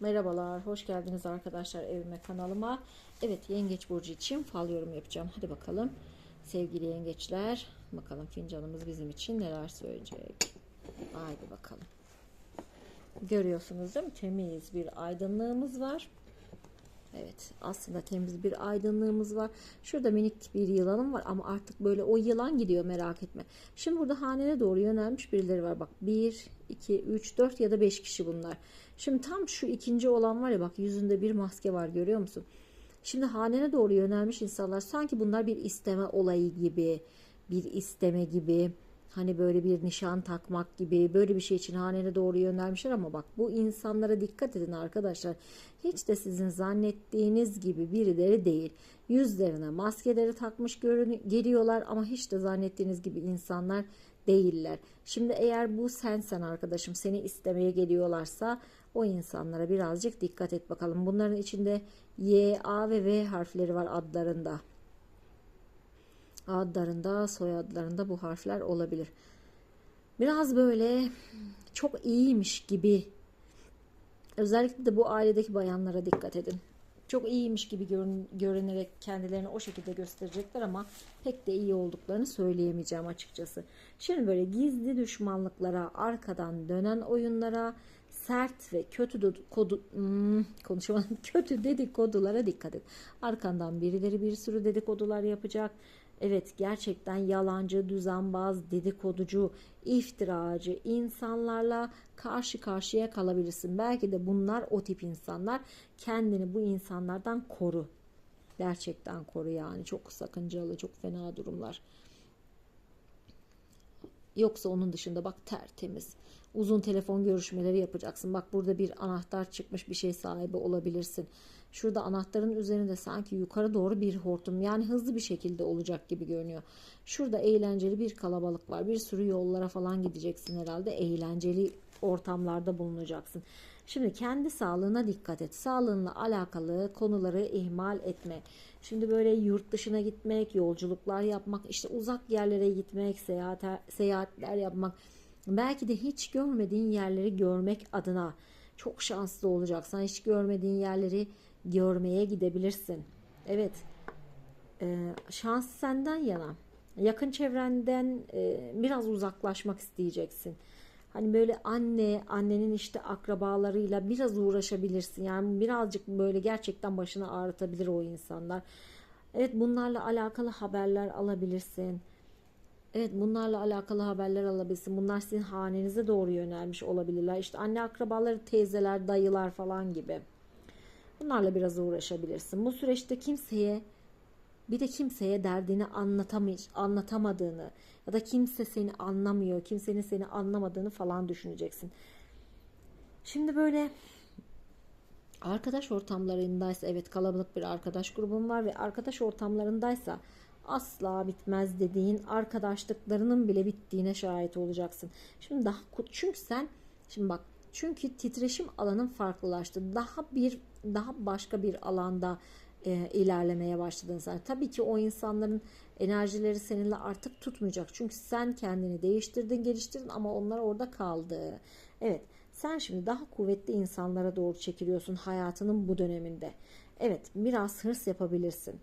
Merhabalar, hoş geldiniz arkadaşlar evime kanalıma. Evet, Yengeç Burcu için fal yorum yapacağım. Hadi bakalım sevgili yengeçler. Bakalım fincanımız bizim için neler söyleyecek. Haydi bakalım. Görüyorsunuz değil mi? Temiz bir aydınlığımız var. Evet aslında temiz bir aydınlığımız var. Şurada minik bir yılanım var ama artık böyle o yılan gidiyor merak etme. Şimdi burada hanene doğru yönelmiş birileri var. Bak 1, 2, 3, 4 ya da 5 kişi bunlar. Şimdi tam şu ikinci olan var ya bak yüzünde bir maske var görüyor musun? Şimdi hanene doğru yönelmiş insanlar sanki bunlar bir isteme olayı gibi, bir isteme gibi, hani böyle bir nişan takmak gibi böyle bir şey için hanene doğru yönelmişler ama bak bu insanlara dikkat edin arkadaşlar. Hiç de sizin zannettiğiniz gibi birileri değil. Yüzlerine maskeleri takmış geliyorlar ama hiç de zannettiğiniz gibi insanlar değiller. Şimdi eğer bu sensen arkadaşım seni istemeye geliyorlarsa o insanlara birazcık dikkat et bakalım. Bunların içinde Y, A ve V harfleri var adlarında. Adlarında, soyadlarında bu harfler olabilir. Biraz böyle çok iyiymiş gibi. Özellikle de bu ailedeki bayanlara dikkat edin. Çok iyiymiş gibi görün, görünerek kendilerini o şekilde gösterecekler ama pek de iyi olduklarını söyleyemeyeceğim açıkçası. Şimdi böyle gizli düşmanlıklara, arkadan dönen oyunlara, sert ve kötü dedikodu hmm, konuşamadım kötü dedikodulara dikkat et. Arkandan birileri bir sürü dedikodular yapacak. Evet gerçekten yalancı, düzenbaz, dedikoducu, iftiracı insanlarla karşı karşıya kalabilirsin. Belki de bunlar o tip insanlar. Kendini bu insanlardan koru. Gerçekten koru yani. Çok sakıncalı, çok fena durumlar. Yoksa onun dışında bak tertemiz. Uzun telefon görüşmeleri yapacaksın. Bak burada bir anahtar çıkmış bir şey sahibi olabilirsin. Şurada anahtarın üzerinde sanki yukarı doğru bir hortum yani hızlı bir şekilde olacak gibi görünüyor. Şurada eğlenceli bir kalabalık var. Bir sürü yollara falan gideceksin herhalde. Eğlenceli ortamlarda bulunacaksın. Şimdi kendi sağlığına dikkat et. Sağlığınla alakalı konuları ihmal etme. Şimdi böyle yurt dışına gitmek, yolculuklar yapmak, işte uzak yerlere gitmek, seyahat, seyahatler yapmak, belki de hiç görmediğin yerleri görmek adına çok şanslı olacaksın. Hiç görmediğin yerleri görmeye gidebilirsin. Evet. Ee, şans senden yana. Yakın çevrenden e, biraz uzaklaşmak isteyeceksin. Hani böyle anne, annenin işte akrabalarıyla biraz uğraşabilirsin. Yani birazcık böyle gerçekten başını ağrıtabilir o insanlar. Evet bunlarla alakalı haberler alabilirsin. Evet bunlarla alakalı haberler alabilirsin. Bunlar sizin hanenize doğru yönelmiş olabilirler. İşte anne akrabaları, teyzeler, dayılar falan gibi. Bunlarla biraz uğraşabilirsin. Bu süreçte kimseye bir de kimseye derdini anlatamış, anlatamadığını ya da kimse seni anlamıyor, kimsenin seni anlamadığını falan düşüneceksin. Şimdi böyle arkadaş ortamlarındaysa evet kalabalık bir arkadaş grubun var ve arkadaş ortamlarındaysa asla bitmez dediğin arkadaşlıklarının bile bittiğine şahit olacaksın. Şimdi daha çünkü sen şimdi bak çünkü titreşim alanın farklılaştı. Daha bir daha başka bir alanda e, ilerlemeye başladın sen. Tabii ki o insanların enerjileri seninle artık tutmayacak. Çünkü sen kendini değiştirdin, geliştirdin ama onlar orada kaldı. Evet, sen şimdi daha kuvvetli insanlara doğru çekiliyorsun hayatının bu döneminde. Evet, biraz hırs yapabilirsin.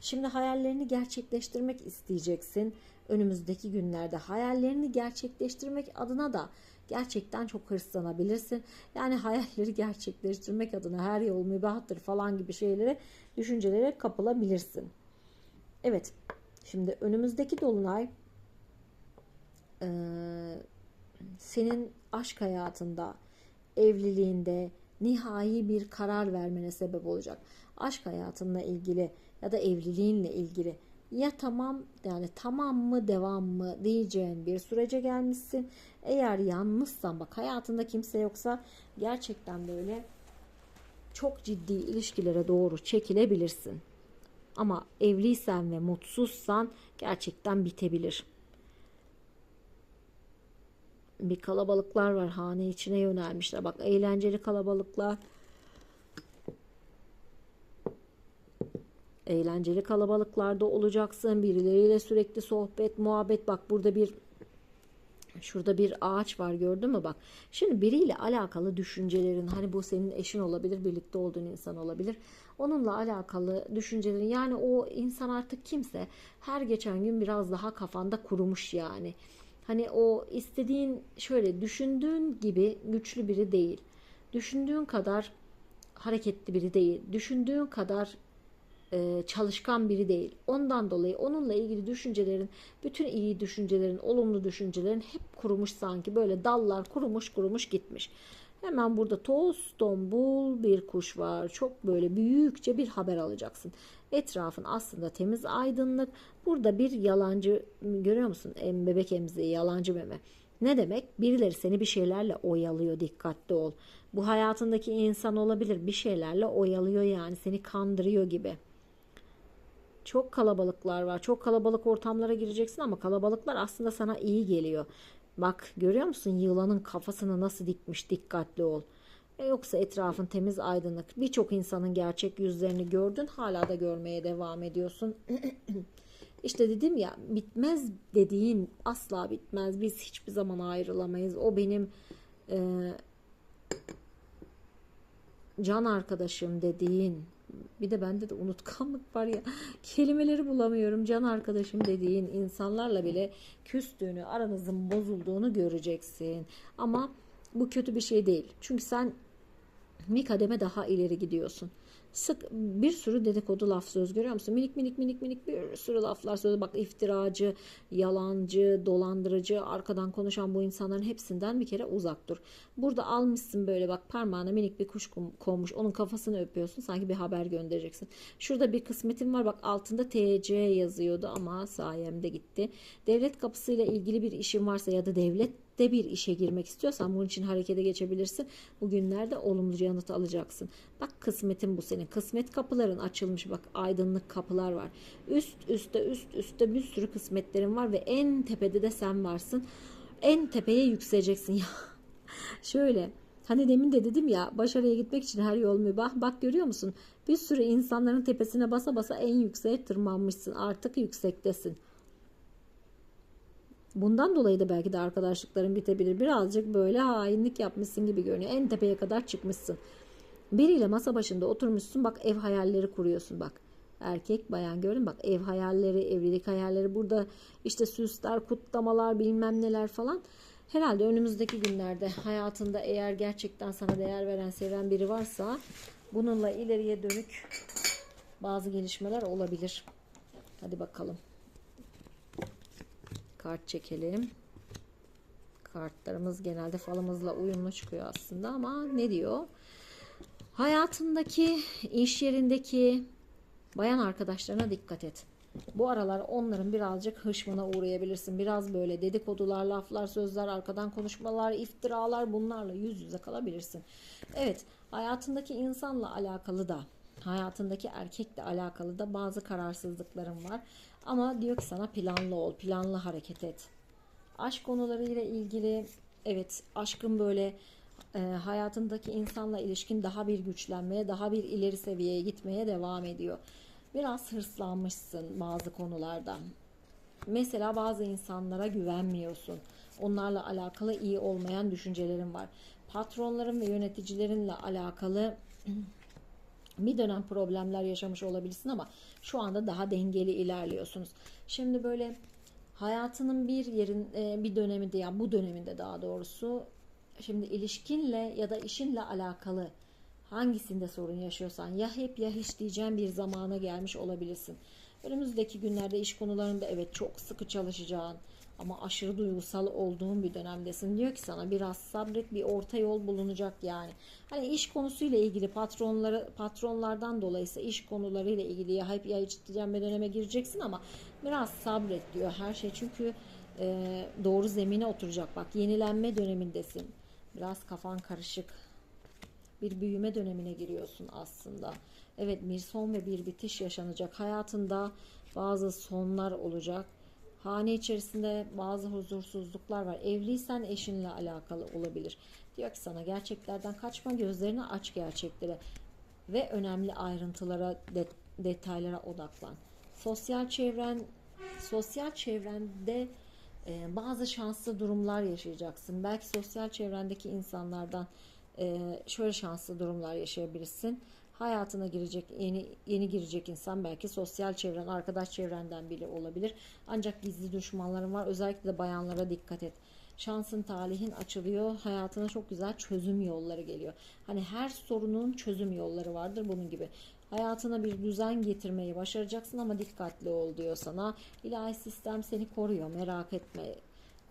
Şimdi hayallerini gerçekleştirmek isteyeceksin. Önümüzdeki günlerde hayallerini gerçekleştirmek adına da gerçekten çok hırslanabilirsin. Yani hayalleri gerçekleştirmek adına her yol mübahtır falan gibi şeylere, düşüncelere kapılabilirsin. Evet, şimdi önümüzdeki dolunay e, senin aşk hayatında, evliliğinde nihai bir karar vermene sebep olacak. Aşk hayatınla ilgili ya da evliliğinle ilgili ya tamam yani tamam mı devam mı diyeceğin bir sürece gelmişsin. Eğer yalnızsan bak hayatında kimse yoksa gerçekten böyle çok ciddi ilişkilere doğru çekilebilirsin. Ama evliysen ve mutsuzsan gerçekten bitebilir. Bir kalabalıklar var hane içine yönelmişler. Bak eğlenceli kalabalıklar. Eğlenceli kalabalıklarda olacaksın. Birileriyle sürekli sohbet, muhabbet. Bak burada bir Şurada bir ağaç var gördün mü bak. Şimdi biriyle alakalı düşüncelerin hani bu senin eşin olabilir, birlikte olduğun insan olabilir. Onunla alakalı düşüncelerin yani o insan artık kimse her geçen gün biraz daha kafanda kurumuş yani. Hani o istediğin şöyle düşündüğün gibi güçlü biri değil. Düşündüğün kadar hareketli biri değil. Düşündüğün kadar e, çalışkan biri değil. Ondan dolayı onunla ilgili düşüncelerin, bütün iyi düşüncelerin, olumlu düşüncelerin hep kurumuş sanki. Böyle dallar kurumuş kurumuş gitmiş. Hemen burada toz tombul bir kuş var. Çok böyle büyükçe bir haber alacaksın. Etrafın aslında temiz aydınlık. Burada bir yalancı görüyor musun? Em, bebek emziği yalancı meme. Ne demek? Birileri seni bir şeylerle oyalıyor. Dikkatli ol. Bu hayatındaki insan olabilir. Bir şeylerle oyalıyor yani. Seni kandırıyor gibi. Çok kalabalıklar var. Çok kalabalık ortamlara gireceksin ama kalabalıklar aslında sana iyi geliyor. Bak görüyor musun yılanın kafasını nasıl dikmiş dikkatli ol. E yoksa etrafın temiz aydınlık. Birçok insanın gerçek yüzlerini gördün hala da görmeye devam ediyorsun. işte dedim ya bitmez dediğin asla bitmez. Biz hiçbir zaman ayrılamayız. O benim e, can arkadaşım dediğin bir de bende de unutkanlık var ya. Kelimeleri bulamıyorum. Can arkadaşım dediğin insanlarla bile küstüğünü aranızın bozulduğunu göreceksin. Ama bu kötü bir şey değil. Çünkü sen bir kademe daha ileri gidiyorsun sık bir sürü dedikodu laf söz görüyor musun? Minik minik minik minik bir sürü laflar söz. Bak iftiracı, yalancı, dolandırıcı, arkadan konuşan bu insanların hepsinden bir kere uzak dur. Burada almışsın böyle bak parmağına minik bir kuş konmuş. Onun kafasını öpüyorsun. Sanki bir haber göndereceksin. Şurada bir kısmetin var. Bak altında TC yazıyordu ama sayemde gitti. Devlet kapısıyla ilgili bir işin varsa ya da devlet de bir işe girmek istiyorsan bunun için harekete geçebilirsin. Bugünlerde olumlu yanıt alacaksın. Bak kısmetin bu senin. Kısmet kapıların açılmış. Bak aydınlık kapılar var. Üst üste üst üste bir sürü kısmetlerin var ve en tepede de sen varsın. En tepeye yükseleceksin ya. Şöyle Hani demin de dedim ya başarıya gitmek için her yol mübah. Bak görüyor musun? Bir sürü insanların tepesine basa basa en yükseğe tırmanmışsın. Artık yüksektesin. Bundan dolayı da belki de arkadaşlıkların bitebilir. Birazcık böyle hainlik yapmışsın gibi görünüyor. En tepeye kadar çıkmışsın. Biriyle masa başında oturmuşsun. Bak ev hayalleri kuruyorsun bak. Erkek bayan gördün bak ev hayalleri, evlilik hayalleri. Burada işte süsler, kutlamalar bilmem neler falan. Herhalde önümüzdeki günlerde hayatında eğer gerçekten sana değer veren, seven biri varsa bununla ileriye dönük bazı gelişmeler olabilir. Hadi bakalım kart çekelim. Kartlarımız genelde falımızla uyumlu çıkıyor aslında ama ne diyor? Hayatındaki, iş yerindeki bayan arkadaşlarına dikkat et. Bu aralar onların birazcık hışmına uğrayabilirsin. Biraz böyle dedikodular, laflar, sözler, arkadan konuşmalar, iftiralar bunlarla yüz yüze kalabilirsin. Evet, hayatındaki insanla alakalı da, hayatındaki erkekle alakalı da bazı kararsızlıklarım var. Ama diyor ki sana planlı ol, planlı hareket et. Aşk konularıyla ilgili evet aşkın böyle e, hayatındaki insanla ilişkin daha bir güçlenmeye, daha bir ileri seviyeye gitmeye devam ediyor. Biraz hırslanmışsın bazı konularda. Mesela bazı insanlara güvenmiyorsun. Onlarla alakalı iyi olmayan düşüncelerin var. Patronların ve yöneticilerinle alakalı bir dönem problemler yaşamış olabilirsin ama şu anda daha dengeli ilerliyorsunuz. Şimdi böyle hayatının bir yerin e, bir döneminde ya yani bu döneminde daha doğrusu şimdi ilişkinle ya da işinle alakalı hangisinde sorun yaşıyorsan ya hep ya hiç diyeceğim bir zamana gelmiş olabilirsin. Önümüzdeki günlerde iş konularında evet çok sıkı çalışacağın ama aşırı duygusal olduğun bir dönemdesin. Diyor ki sana biraz sabret bir orta yol bulunacak yani. Hani iş konusuyla ilgili patronları patronlardan dolayısıyla iş konularıyla ilgili ya hep ya bir döneme gireceksin ama biraz sabret diyor her şey çünkü e, doğru zemine oturacak. Bak yenilenme dönemindesin. Biraz kafan karışık. Bir büyüme dönemine giriyorsun aslında. Evet bir son ve bir bitiş yaşanacak. Hayatında bazı sonlar olacak Hane içerisinde bazı huzursuzluklar var. Evliysen eşinle alakalı olabilir. Diyor ki sana gerçeklerden kaçma, gözlerini aç gerçeklere ve önemli ayrıntılara, de, detaylara odaklan. Sosyal çevren, sosyal çevrende Ee, bazı şanslı durumlar yaşayacaksın. Belki sosyal çevrendeki insanlardan e, şöyle şanslı durumlar yaşayabilirsin. Hayatına girecek yeni yeni girecek insan belki sosyal çevren, arkadaş çevrenden biri olabilir. Ancak gizli düşmanların var. Özellikle de bayanlara dikkat et. Şansın, talihin açılıyor. Hayatına çok güzel çözüm yolları geliyor. Hani her sorunun çözüm yolları vardır bunun gibi. Hayatına bir düzen getirmeyi başaracaksın ama dikkatli ol diyor sana. İlahi sistem seni koruyor merak etme.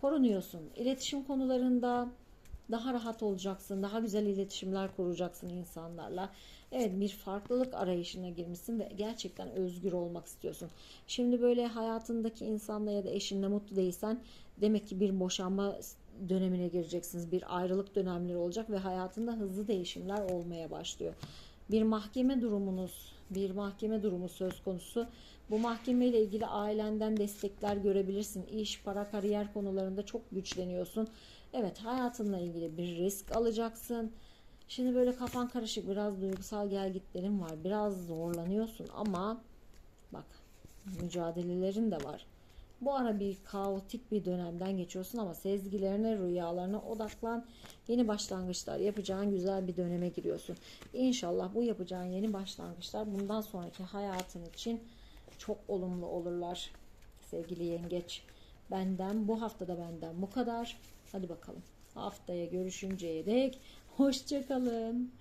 Korunuyorsun. İletişim konularında daha rahat olacaksın. Daha güzel iletişimler kuracaksın insanlarla. Evet bir farklılık arayışına girmişsin ve gerçekten özgür olmak istiyorsun. Şimdi böyle hayatındaki insanla ya da eşinle mutlu değilsen demek ki bir boşanma dönemine gireceksiniz. Bir ayrılık dönemleri olacak ve hayatında hızlı değişimler olmaya başlıyor. Bir mahkeme durumunuz, bir mahkeme durumu söz konusu. Bu mahkeme ile ilgili ailenden destekler görebilirsin. İş, para, kariyer konularında çok güçleniyorsun. Evet, hayatınla ilgili bir risk alacaksın. Şimdi böyle kafan karışık, biraz duygusal gelgitlerin var. Biraz zorlanıyorsun ama bak mücadelelerin de var. Bu ara bir kaotik bir dönemden geçiyorsun ama sezgilerine, rüyalarına odaklan. Yeni başlangıçlar yapacağın güzel bir döneme giriyorsun. İnşallah bu yapacağın yeni başlangıçlar bundan sonraki hayatın için çok olumlu olurlar. Sevgili yengeç, benden bu haftada benden bu kadar. Hadi bakalım. Haftaya görüşünceye dek hoşçakalın.